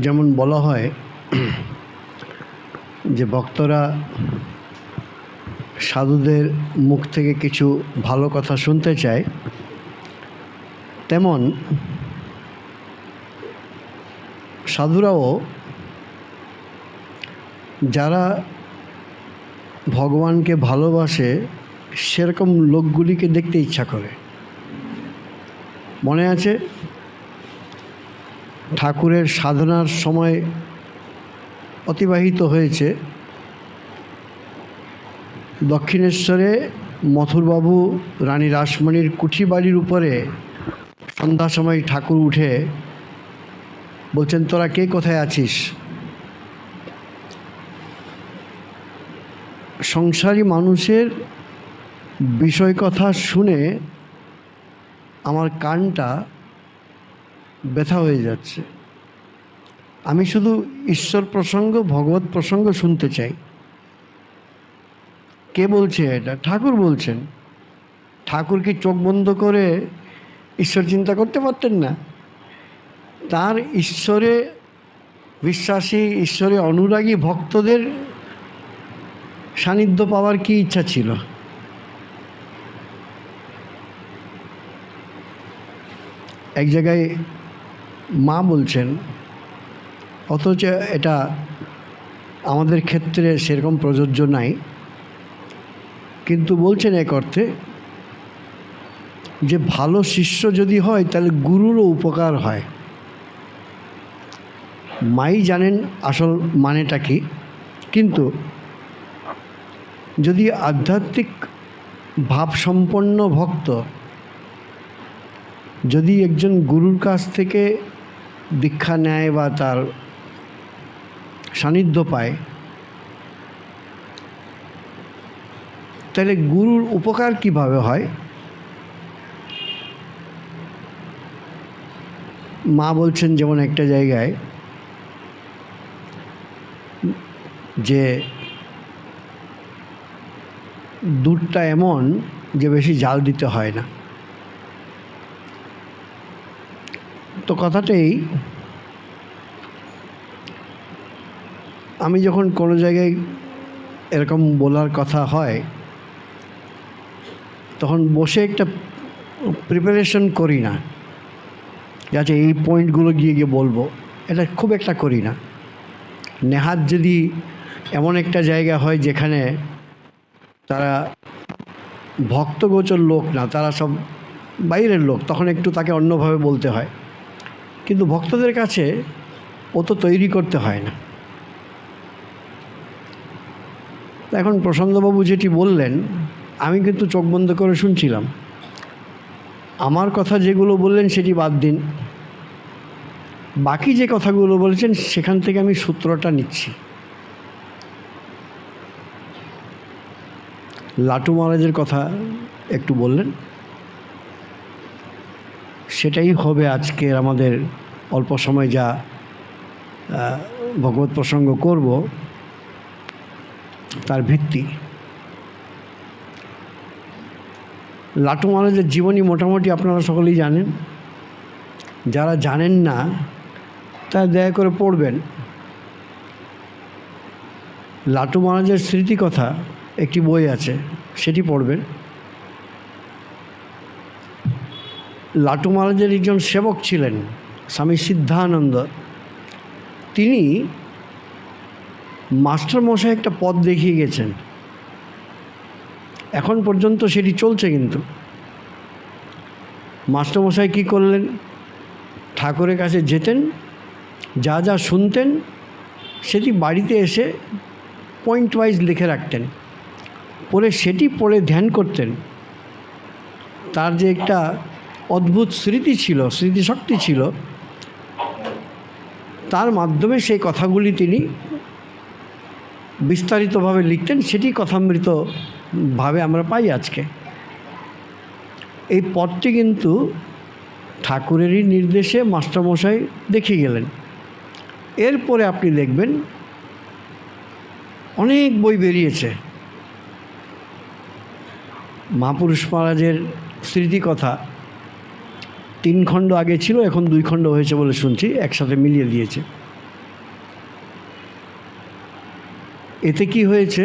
যেমন বলা হয় যে ভক্তরা সাধুদের মুখ থেকে কিছু ভালো কথা শুনতে চায়, তেমন সাধুরাও যারা ভগবানকে ভালোবাসে সেরকম লোকগুলিকে দেখতে ইচ্ছা করে। মনে আছে? ঠাকুরের সাধনার সময় অতিবাহিত হয়েছে। দক্ষিণেশ্বরে মথুরবাবু, রানী রাসমণির কুঠি বাড়ির উপরে সন্ধ্যা সময় ঠাকুর উঠে বলছেন, তোরা কে কোথায় আছিস? সংসারী মানুষের বিষয় কথা শুনে আমার কানটা ব্যথা হয়ে যাচ্ছে। আমি শুধু ঈশ্বর প্রসঙ্গ, ভগবত প্রসঙ্গ শুনতে চাই। কে বলছে এটা? ঠাকুর বলছেন। ঠাকুর কি চোখ বন্ধ করে ঈশ্বর চিন্তা করতে পারতেন না? তার ঈশ্বরে বিশ্বাসী, ঈশ্বরে অনুরাগী ভক্তদের সান্নিধ্য পাওয়ার কি ইচ্ছা ছিল? এক জায়গায় মা বলছেন, অথচ এটা আমাদের ক্ষেত্রে সেরকম প্রযোজ্য নাই। কিন্তু বলছেন এক অর্থে, যে ভালো শিষ্য যদি হয়, তাহলে গুরুরও উপকার হয়। মাই জানেন আসল মানেটা কি, কিন্তু যদি আধ্যাত্মিক ভাবসম্পন্ন ভক্ত যদি একজন গুরুর কাছ থেকে দীক্ষা নেয় বা তার সান্নিধ্য পায়, তাহলে গুরুর উপকার কীভাবে হয়? মা বলছেন যেমন একটা জায়গায় যে দুধটা এমন যে বেশি জাল দিতে হয় না। তো কথাটাই, আমি যখন কোনো জায়গায় এরকম বলার কথা হয়, তখন বসে একটা প্রিপারেশন করি না। যাতে এই পয়েন্টগুলো গিয়ে গিয়ে বলব। এটা খুব একটা করি না। নেহাত যদি এমন একটা জায়গা হয় যেখানে তারা ভক্তগোচর লোক না, তারা সব বাইরের লোক, তখন একটু তাকে অন্যভাবে বলতে হয়। কিন্তু ভক্তদের কাছে ও তো তৈরি করতে হয় না। এখন প্রশান্তবাবু যেটি বললেন, আমি কিন্তু চোখ বন্ধ করে শুনছিলাম। আমার কথা যেগুলো বললেন সেটি বাদ দিন। বাকি যে কথাগুলো বলেছেন, সেখান থেকে আমি সূত্রটা নিচ্ছি। লাটু মহারাজের কথা একটু বললেন। সেটাই হবে আজকের আমাদের অল্প সময় যা ভগবত প্রসঙ্গ করব, তার ভিত্তি। লাটু মহারাজের জীবনী মোটামুটি আপনারা সকলেই জানেন। যারা জানেন না, তারা দয়া করে পড়বেন। লাটু মহারাজের স্মৃতিকথা, একটি বই আছে, সেটি পড়বেন। লাটু মহারাজের একজন সেবক ছিলেন, স্বামী সিদ্ধানন্দ। তিনি মাস্টারমশাই একটা পথ দেখিয়ে গেছেন। এখন পর্যন্ত সেটি চলছে কিন্তু। মাস্টারমশাই কী করলেন? ঠাকুরের কাছে যেতেন, যা যা শুনতেন, সেটি বাড়িতে এসে পয়েন্ট ওয়াইজ লিখে রাখতেন। পরে সেটি পড়ে ধ্যান করতেন। তার যে একটা অদ্ভুত স্মৃতি ছিল, স্মৃতিশক্তি ছিল। তার মাধ্যমে সেই কথাগুলি তিনি বিস্তারিতভাবে লিখতেন, সেটি কথামৃতভাবে আমরা পাই আজকে। এই পথটি কিন্তু ঠাকুরেরই নির্দেশে মাস্টারমশাই দেখিয়ে গেলেন। এরপরে আপনি দেখবেন অনেক বই বেরিয়েছে। মহাপুরুষ মহারাজের স্মৃতিকথা তিন খণ্ড আগে ছিল, এখন দুই খণ্ড হয়েছে বলে শুনছি, একসাথে মিলিয়ে দিয়েছে। এতে কি হয়েছে?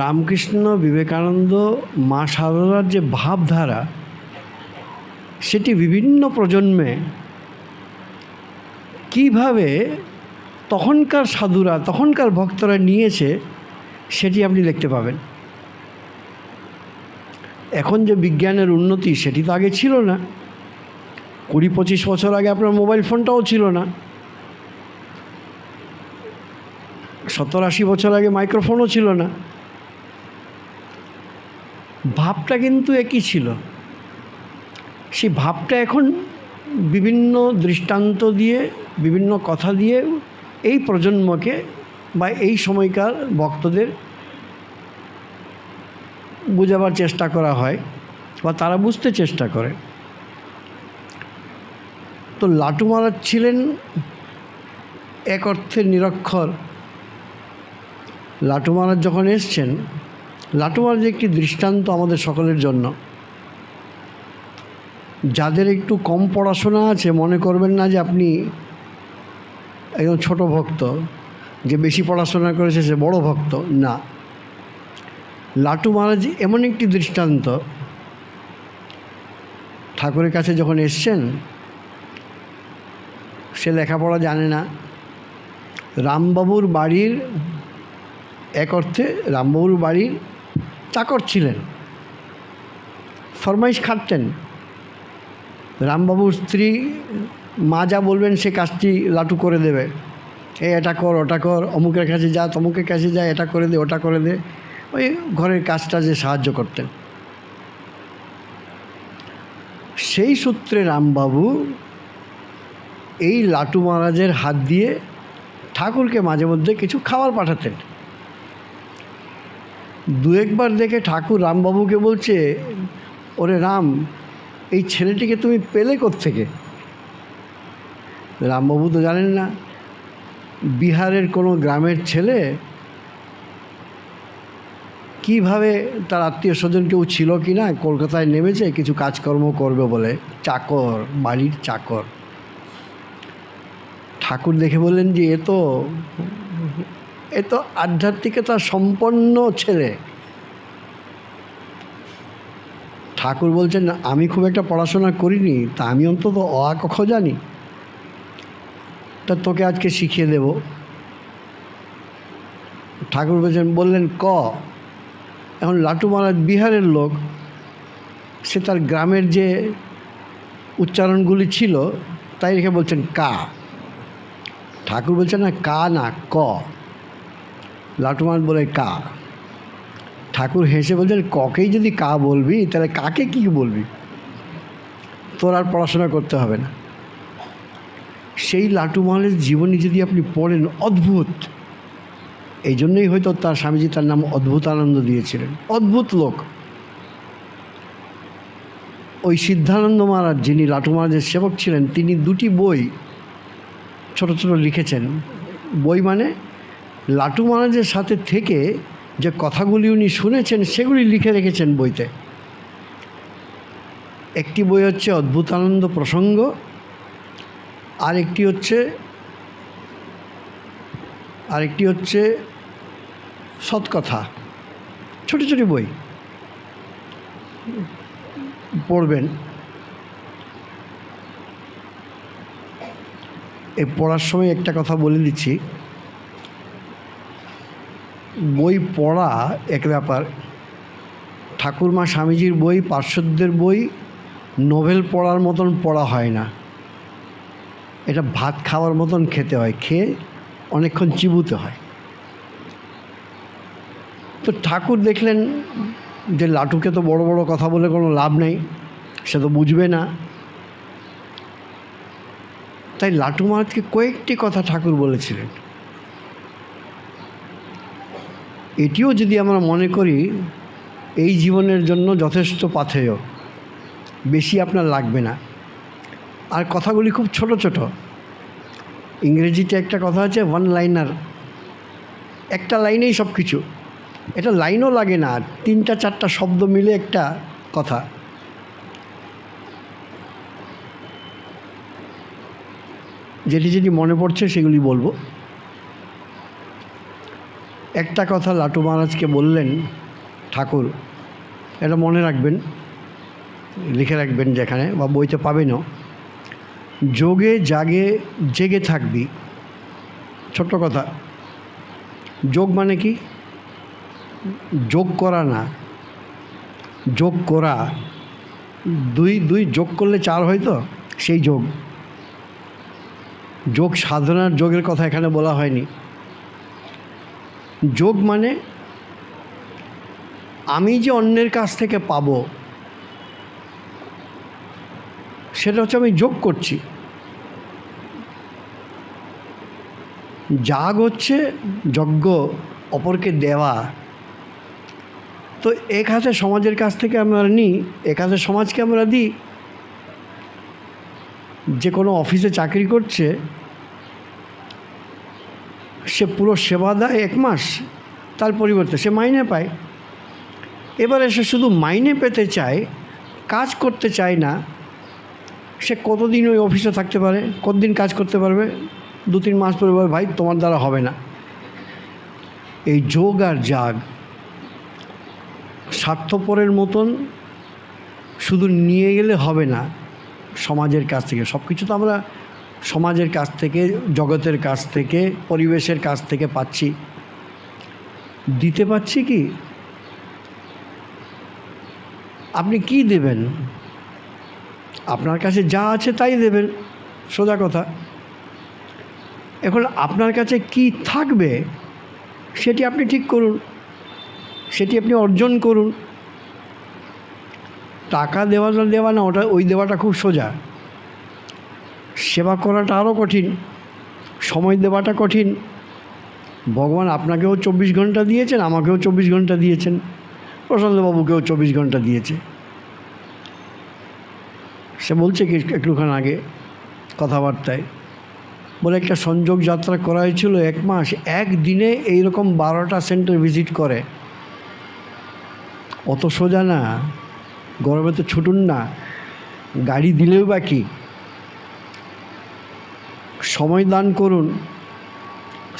রামকৃষ্ণ বিবেকানন্দ মা সারদার যে ভাবধারা, সেটি বিভিন্ন প্রজন্মে কীভাবে তখনকার সাধুরা, তখনকার ভক্তরা নিয়েছে, সেটি আপনি দেখতে পাবেন। এখন যে বিজ্ঞানের উন্নতি, সেটি তো আগে ছিল না। কুড়ি, পঁচিশ বছর আগে আপনার মোবাইল ফোনটাও ছিল না। সত্তর, আশি বছর আগে মাইক্রোফোনও ছিল না। ভাবটা কিন্তু একই ছিল। সেই ভাবটা এখন বিভিন্ন দৃষ্টান্ত দিয়ে, বিভিন্ন কথা দিয়ে এই প্রজন্মকে বা এই সময়কার ভক্তদের বোঝাবার চেষ্টা করা হয় বা তারা বুঝতে চেষ্টা করে। তো লাটু মহারাজ ছিলেন এক অর্থে নিরক্ষর। লাটু মহারাজ যখন এসছেন, লাটু মহারাজ একটি দৃষ্টান্ত আমাদের সকলের জন্য। যাদের একটু কম পড়াশোনা আছে, মনে করবেন না যে আপনি একদম ছোট ভক্ত। যে বেশি পড়াশোনা করেছে, সে বড় ভক্ত। না। লাটু মহারাজ এমন একটি দৃষ্টান্ত। ঠাকুরের কাছে যখন এসছেন, সে লেখাপড়া জানে না। রামবাবুর বাড়ির এক অর্থে রামবাবুর বাড়ির চাকর ছিলেন। ফরমাইশ খাটতেন। রামবাবুর স্ত্রী, মা যা বলবেন সে কাজটি লাটু করে দেবে। এ এটা কর, ওটা কর, অমুকের কাছে যা, তমুকের কাছে যা, এটা করে দে, ওটা করে দে। ওই ঘরের কাজটা যে সাহায্য করতেন। সেই সূত্রে রামবাবু এই লাটু মহারাজের হাত দিয়ে ঠাকুরকে মাঝে মধ্যে কিছু খাবার পাঠাতেন। দু একবার দেখে ঠাকুর রামবাবুকে বলছে, ওরে রাম, এই ছেলেটিকে তুমি পেলে থেকে রামবাবু তো জানেন না, বিহারের কোনো গ্রামের ছেলে কীভাবে তার আত্মীয় স্বজন কেউ ছিল কি না, কলকাতায় নেমেছে, কিছু কাজকর্ম করবে বলে। চাকর, বাড়ির চাকর। ঠাকুর দেখে বললেন যে, এ তো এ তো আধ্যাত্মিকতা সম্পন্ন ছেলে। ঠাকুর বলছেন, আমি খুব একটা পড়াশোনা করিনি, তা আমি অন্তত অ জানি। তা তোকে আজকে শিখিয়ে দেব। ঠাকুর বলছেন, বললেন, ক? এখন লাটু মহারাজ বিহারের লোক, সে তার গ্রামের যে উচ্চারণগুলি ছিল, তাই রেখে বলছেন কা। ঠাকুর বলছেন না, কা না, ক। লাটু মহারাজ বলে কা। ঠাকুর হেসে বলছেন, ককেই যদি কা বলবি, তাহলে কাকে কি বলবি? তোর আর পড়াশোনা করতে হবে না। সেই লাটু মহারাজের জীবনী যদি আপনি পড়েন, অদ্ভুত। এই জন্যই হয়তো তার স্বামীজি তার নাম অদ্ভুত আনন্দ দিয়েছিলেন। অদ্ভুত লোক। ওই সিদ্ধানন্দ মহারাজ যিনি লাটু মহারাজের সেবক ছিলেন, তিনি দুটি বই ছোট ছোট লিখেছেন। বই মানে লাটু মহারাজের সাথে থেকে যে কথাগুলি উনি শুনেছেন, সেগুলি লিখে রেখেছেন বইতে। একটি বই হচ্ছে অদ্ভুতানন্দ প্রসঙ্গ আর একটি হচ্ছে আরেকটি হচ্ছে সৎকথা। ছোট ছোট বই। পড়বেন। এই পড়ার সময় একটা কথা বলে দিচ্ছি। বই পড়া এক ব্যাপার। ঠাকুরমা স্বামীজির বই, পার্শ্বদের বই, নোভেল পড়ার মতন পড়া হয় না। এটা ভাত খাওয়ার মতন খেতে হয়। খেয়ে অনেকক্ষণ চিবুতে হয়। তো ঠাকুর দেখলেন যে লাটুকে তো বড় বড় কথা বলে কোনো লাভ নেই, সে তো বুঝবে না। তাই লাটু মহারাজকে কয়েকটি কথা ঠাকুর বলেছিলেন। এটিও যদি আমরা মনে করি, এই জীবনের জন্য যথেষ্ট পাথেয়, বেশি আপনার লাগবে না। আর কথাগুলি খুব ছোট ছোট। ইংরেজিতে একটা কথা আছে ওয়ান লাইনার একটা লাইনেই সব কিছু এটা লাইনও লাগে না, তিনটা, চারটা শব্দ মিলে একটা কথা। যেটি যেটি মনে পড়ছে সেগুলি বলব। একটা কথা লাটু মহারাজকে বললেন, ঠাকুর, এটা মনে রাখবেন, লিখে রাখবেন যেখানে, বা বইতে পাবেনও। যোগে জাগে, জেগে থাকবি। ছোট্ট কথা। যোগ মানে কি? যোগ করা না। যোগ করা। দুই দুই যোগ করলে চার হয় তো? সেই যোগ। যোগ সাধনার যোগের কথা এখানে বলা হয়নি। যোগ মানে আমি যে অন্যের কাছ থেকে পাবো সেটা হচ্ছে আমি যোগ করছি। যাগ হচ্ছে যজ্ঞ অপরকে দেওয়া। তো এক হাতে সমাজের কাছ থেকে আমরা নিই এক হাতে সমাজকে আমরা দিই। যে কোনো অফিসে চাকরি করছে, সে পুরো সেবা দেয় এক মাস, তার পরিবর্তে সে মাইনে পায়। এবারে সে শুধু মাইনে পেতে চায়, কাজ করতে চায় না সে কতদিন ওই অফিসে থাকতে পারে? কতদিন কাজ করতে পারবে? দু তিন মাস পরে ভাই, তোমার দ্বারা হবে না। এই যোগ আর জাগ স্বার্থপরের মতন শুধু নিয়ে গেলে হবে না সমাজের কাছ থেকে। সব কিছু তো আমরা সমাজের কাছ থেকে, জগতের কাছ থেকে, পরিবেশের কাছ থেকে পাচ্ছি। দিতে পাচ্ছি কি? আপনি কি দেবেন? আপনার কাছে যা আছে তাই দেবেন, সোজা কথা। এখন আপনার কাছে কি থাকবে সেটি আপনি ঠিক করুন, সেটি আপনি অর্জন করুন। টাকা দেওয়াটা দেওয়া না, ওটা, ওই দেওয়াটা খুব সোজা। সেবা করাটা আরও কঠিন, সময় দেওয়াটা কঠিন। ভগবান আপনাকেও চব্বিশ ঘণ্টা দিয়েছেন, আমাকেও চব্বিশ ঘণ্টা দিয়েছেন, প্রশান্তবাবুকেও চব্বিশ ঘণ্টা দিয়েছে। সে বলছে কি, একটুখান আগে কথাবার্তায়। বলে একটা সংযোগ যাত্রা করা হয়েছিল এক মাস একদিনে এইরকম বারোটা সেন্টার ভিজিট করে। অত সোজা না, গরমে তো ছুটুন না, গাড়ি দিলেও বা কি? সময় দান করুন,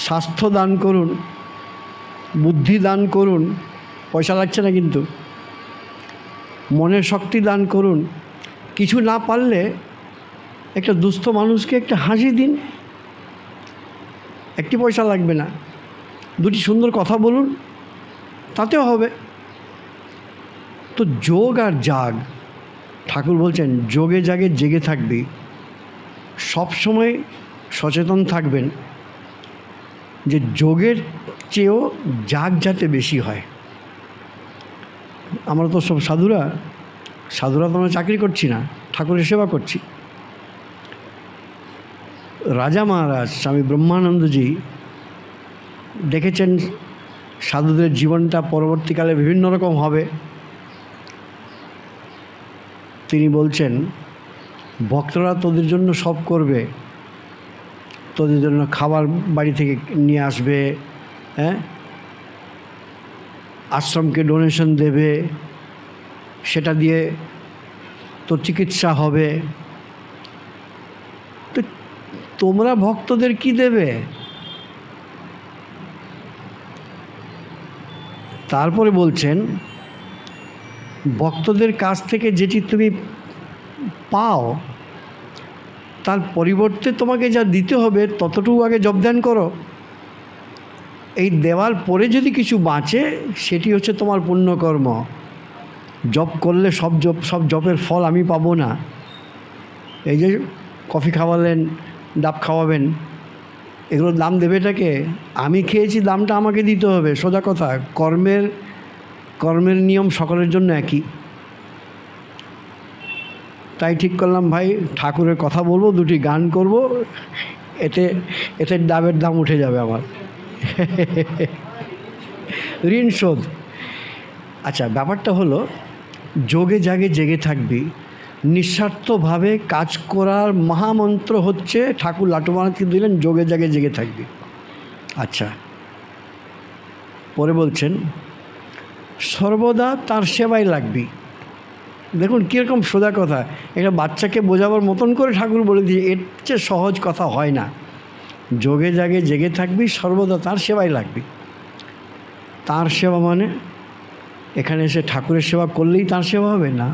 স্বাস্থ্য দান করুন, বুদ্ধি দান করুন, পয়সা লাগছে না কিন্তু। মনের শক্তি দান করুন কিছু না পারলে একটা দুস্থ মানুষকে একটা হাসি দিন। একটি পয়সা লাগবে না। দুটি সুন্দর কথা বলুন, তাতেও হবে। তো যোগ আর জাগ, ঠাকুর বলছেন, যোগে জাগে জেগে থাকবি। সব সময় সচেতন থাকবেন যে যোগের চেয়েও জাগ যাতে বেশি হয়। আমরা তো সব সাধুরা সাধুরা তো আমরা চাকরি করছি না, ঠাকুরের সেবা করছি। রাজা মহারাজ স্বামী ব্রহ্মানন্দজি দেখেছেন সাধুদের জীবনটা পরবর্তীকালে বিভিন্ন রকম হবে। তিনি বলছেন, ভক্তরা তোদের জন্য সব করবে। তোদের জন্য খাবার বাড়ি থেকে নিয়ে আসবে হ্যাঁ? আশ্রমকে ডোনেশন দেবে সেটা দিয়ে তো চিকিৎসা হবে। তো তোমরা ভক্তদের কি দেবে? তারপরে বলছেন, ভক্তদের কাছ থেকে যেটি তুমি পাও, তার পরিবর্তে তোমাকে যা দিতে হবে ততটুকু আগে জবদান করো। এই দেওয়ার পরে যদি কিছু বাঁচে, সেটি হচ্ছে তোমার পুণ্যকর্ম। জব করলে সব জব, সব জবের ফল আমি পাবো না। এই যে কফি খাওয়ালেন, ডাব খাওয়াবেন, এগুলোর দাম দেবেটাকে আমি খেয়েছি, দামটা আমাকে দিতে হবে, সোজা কথা। কর্মের কর্মের নিয়ম সকলের জন্য একই। তাই ঠিক করলাম, ভাই, ঠাকুরের কথা বলব, দুটি গান করব, এতে এতে ডাবের দাম উঠে যাবে আমার। ঋণ শোধ। আচ্ছা ব্যাপারটা হলো যোগে জাগে জেগে থাকবি। নিঃস্বার্থভাবে কাজ করার মহামন্ত্র হচ্ছে ঠাকুর লাটুমানাথকে দিলেন যোগে জাগে জেগে থাকবি। আচ্ছা। পরে বলছেন, সর্বদা তার সেবায় লাগবি। দেখুন কীরকম সোজা কথা। একটা বাচ্চাকে বোঝাবার মতন করে ঠাকুর বলে দিয়ে এর চেয়ে সহজ কথা হয় না। যোগে জাগে জেগে থাকবি, সর্বদা তার সেবাই লাগবি। তার সেবা মানে এখানে এসে ঠাকুরের সেবা করলেই তার সেবা হবে না।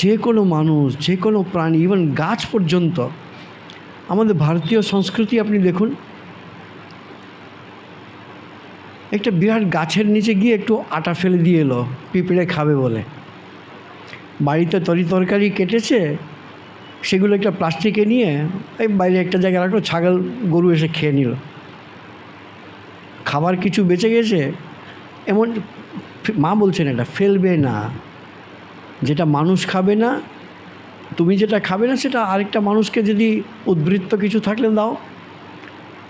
যে কোনো মানুষ, যে কোনো প্রাণী ইভেন গাছ পর্যন্ত। আমাদের ভারতীয় সংস্কৃতি আপনি দেখুন। একটা বিরাট গাছের নিচে গিয়ে একটু আটা ফেলে দিয়ে এলো, পিঁপড়ে খাবে বলে। বাড়িতে তরি তরকারি কেটেছে, সেগুলো একটা প্লাস্টিকে নিয়ে এই বাইরে একটা জায়গায় রাখল ছাগল, গরু এসে খেয়ে নিল। খাবার কিছু বেঁচে গেছে, এমন মা বলছেন এটা ফেলবে না। যেটা মানুষ খাবে না, তুমি যেটা খাবে না, সেটা আরেকটা মানুষকে যদি উদ্বৃত্ত কিছু থাকলে দাও।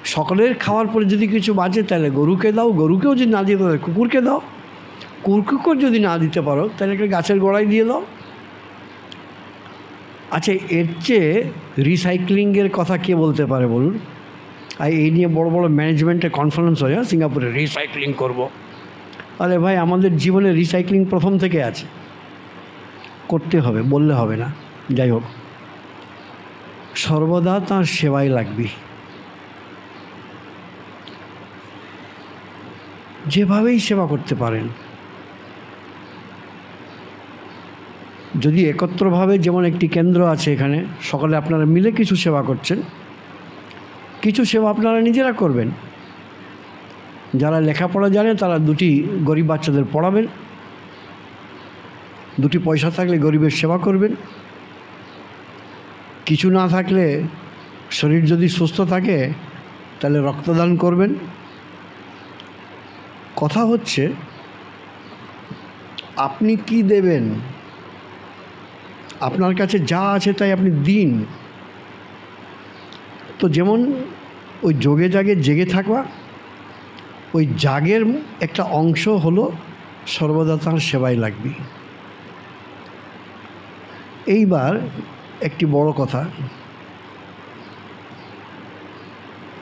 সকলের খাওয়ার পরে যদি কিছু বাঁচে, তাহলে গরুকে দাও, গরুকেও যদি না দিতে পারো কুকুরকে দাও। কুকুরকেও যদি না দিতে পারো, তাহলে একটা গাছের গোড়ায় দিয়ে দাও। আচ্ছা এর চেয়ে রিসাইক্লিংয়ের কথা কে বলতে পারে বলুন? আর এই নিয়ে বড় বড় ম্যানেজমেন্টের কনফারেন্স হয় হ্যাঁ সিঙ্গাপুরে রিসাইক্লিং করব। আরে ভাই, আমাদের জীবনে রিসাইক্লিং প্রথম থেকে আছে। করতে হবে, বললে হবে না। যাই হোক, সর্বদা তার সেবায় লাগবি। যেভাবেই সেবা করতে পারেন, যদি একত্রভাবে যেমন একটি কেন্দ্র আছে এখানে, সকলে আপনারা মিলে কিছু সেবা করছেন, কিছু সেবা আপনারা নিজেরা করবেন। যারা লেখাপড়া জানে, তারা দুটি গরিব বাচ্চাদের পড়াবেন। দুটি পয়সা থাকলে গরিবের সেবা করবেন। কিছু না থাকলে শরীর যদি সুস্থ থাকে, তাহলে রক্তদান করবেন। কথা হচ্ছে, আপনি কি দেবেন? আপনার কাছে যা আছে তাই আপনি দিন। তো যেমন ওই যোগে জাগে জেগে থাকা ওই জাগের একটা অংশ হলো সর্বদা তাঁর সেবায় লাগবে। এইবার একটি বড় কথা।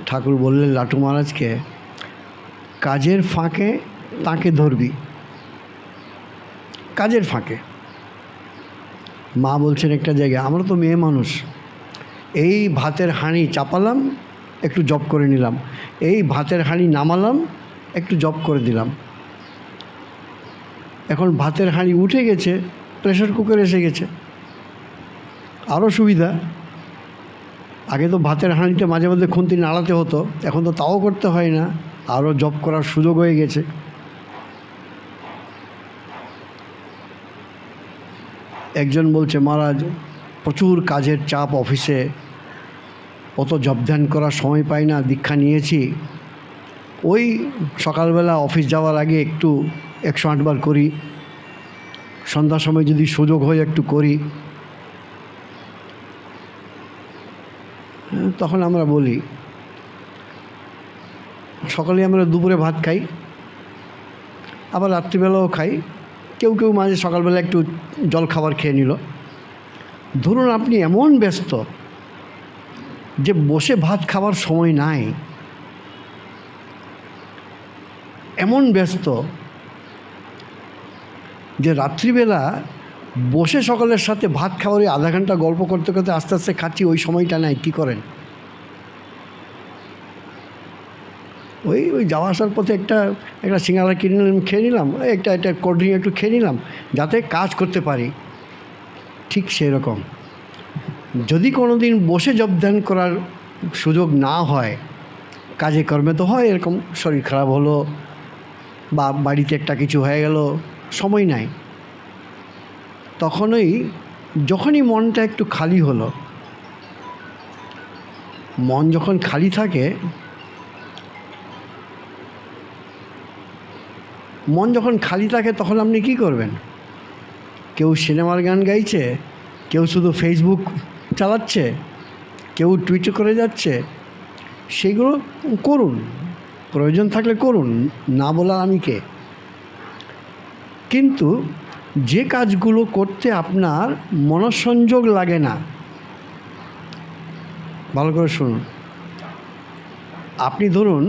ঠাকুর বললেন, লাটু মহারাজকে, কাজের ফাঁকে তাকে ধরবি। কাজের ফাঁকে। মা বলছেন একটা জায়গায়, আমরা তো মেয়ে মানুষ। এই ভাতের হাঁড়ি চাপালাম, একটু জব করে নিলাম। এই ভাতের হাঁড়ি নামালাম একটু জব করে দিলাম। এখন ভাতের হাঁড়ি উঠে গেছে প্রেশার কুকার এসে গেছে। আরও সুবিধা। আগে তো ভাতের হাঁড়িটা মাঝে মধ্যে খুন্তি নাড়াতে হতো, এখন তো তাও করতে হয় না আরও জব করার সুযোগ হয়ে গেছে। একজন বলছে, মহারাজ, প্রচুর কাজের চাপ অফিসে, অত জব ধ্যান করার সময় পাই না, দীক্ষা নিয়েছি। ওই সকালবেলা অফিস যাওয়ার আগে একটু একশো আটবার করি। সন্ধ্যার সময় যদি সুযোগ হয় একটু করি। হ্যাঁ, তখন আমরা বলি সকালে আমরা দুপুরে ভাত খাই আবার রাত্রিবেলাও খাই। কেউ কেউ মাঝে সকালবেলা একটু জল খাবার খেয়ে নিল। ধরুন আপনি এমন ব্যস্ত যে বসে ভাত খাবার সময় নাই। এমন ব্যস্ত যে রাত্রিবেলা বসে সকলের সাথে ভাত খাওয়ার আধা ঘণ্টা গল্প করতে করতে আস্তে আস্তে খাচ্ছি, ওই সময়টা নাই, কী করেন? ওই ওই যাওয়া আসার পথে একটা একটা সিঙ্গারা কিনে নিলাম, খেয়ে নিলাম একটা একটা কোল্ড ড্রিঙ্ক একটু খেয়ে নিলাম, যাতে কাজ করতে পারি। ঠিক সেই রকম যদি কোনো দিন বসে যোগদান করার সুযোগ না হয়, কাজে কর্মে তো হয় এরকম, শরীর খারাপ হলো বা বাড়িতে একটা কিছু হয়ে গেল, সময় নাই। তখনই যখনই মনটা একটু খালি হলো, মন যখন খালি থাকে, মন যখন খালি থাকে তখন আপনি কি করবেন? কেউ সিনেমার গান গাইছে, কেউ শুধু ফেসবুক চালাচ্ছে, কেউ টুইট করে যাচ্ছে, সেগুলো করুন। প্রয়োজন থাকলে করুন, না বলার আমি কে? কিন্তু যে কাজগুলো করতে আপনার মনঃসংযোগ লাগে না, ভালো করে শুনুন। আপনি ধরুন,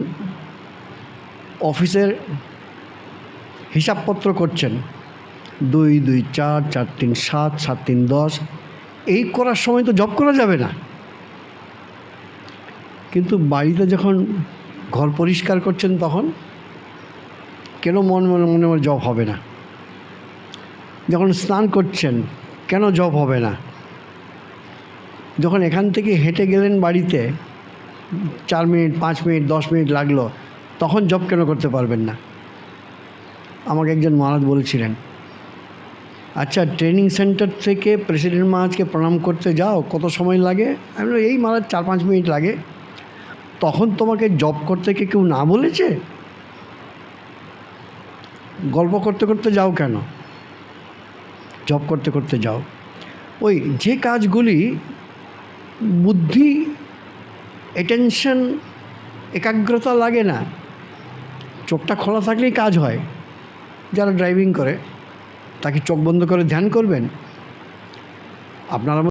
অফিসের হিসাবপত্র করছেন, দুই দুই, চার চার, তিন, সাত সাত, তিন, দশ, এই করার সময় তো জব করা যাবে না। কিন্তু বাড়িতে যখন ঘর পরিষ্কার করছেন তখন, কেন মন মনে মনে মনে জব হবে না? যখন স্নান করছেন, কেন জব হবে না? যখন এখান থেকে হেঁটে গেলেন বাড়িতে, চার মিনিট, পাঁচ মিনিট, দশ মিনিট লাগল, তখন জব কেন করতে পারবেন না? আমাকে একজন মহারাজ বলেছিলেন আচ্ছা ট্রেনিং সেন্টার থেকে প্রেসিডেন্ট মহারাজকে প্রণাম করতে যাও, কত সময় লাগে? আমি এই মহারাজ, চার পাঁচ মিনিট লাগে। তখন তোমাকে জব করতে কি কেউ না বলেছে? গল্প করতে করতে যাও কেন? জব করতে করতে যাও। ওই যে কাজগুলি বুদ্ধি অ্যাটেনশন একাগ্রতা লাগে না, চোখটা খোলা থাকলেই কাজ হয়। যারা ড্রাইভিং করে, তাকে চোখ বন্ধ করে ধ্যান করবেন। আপনারা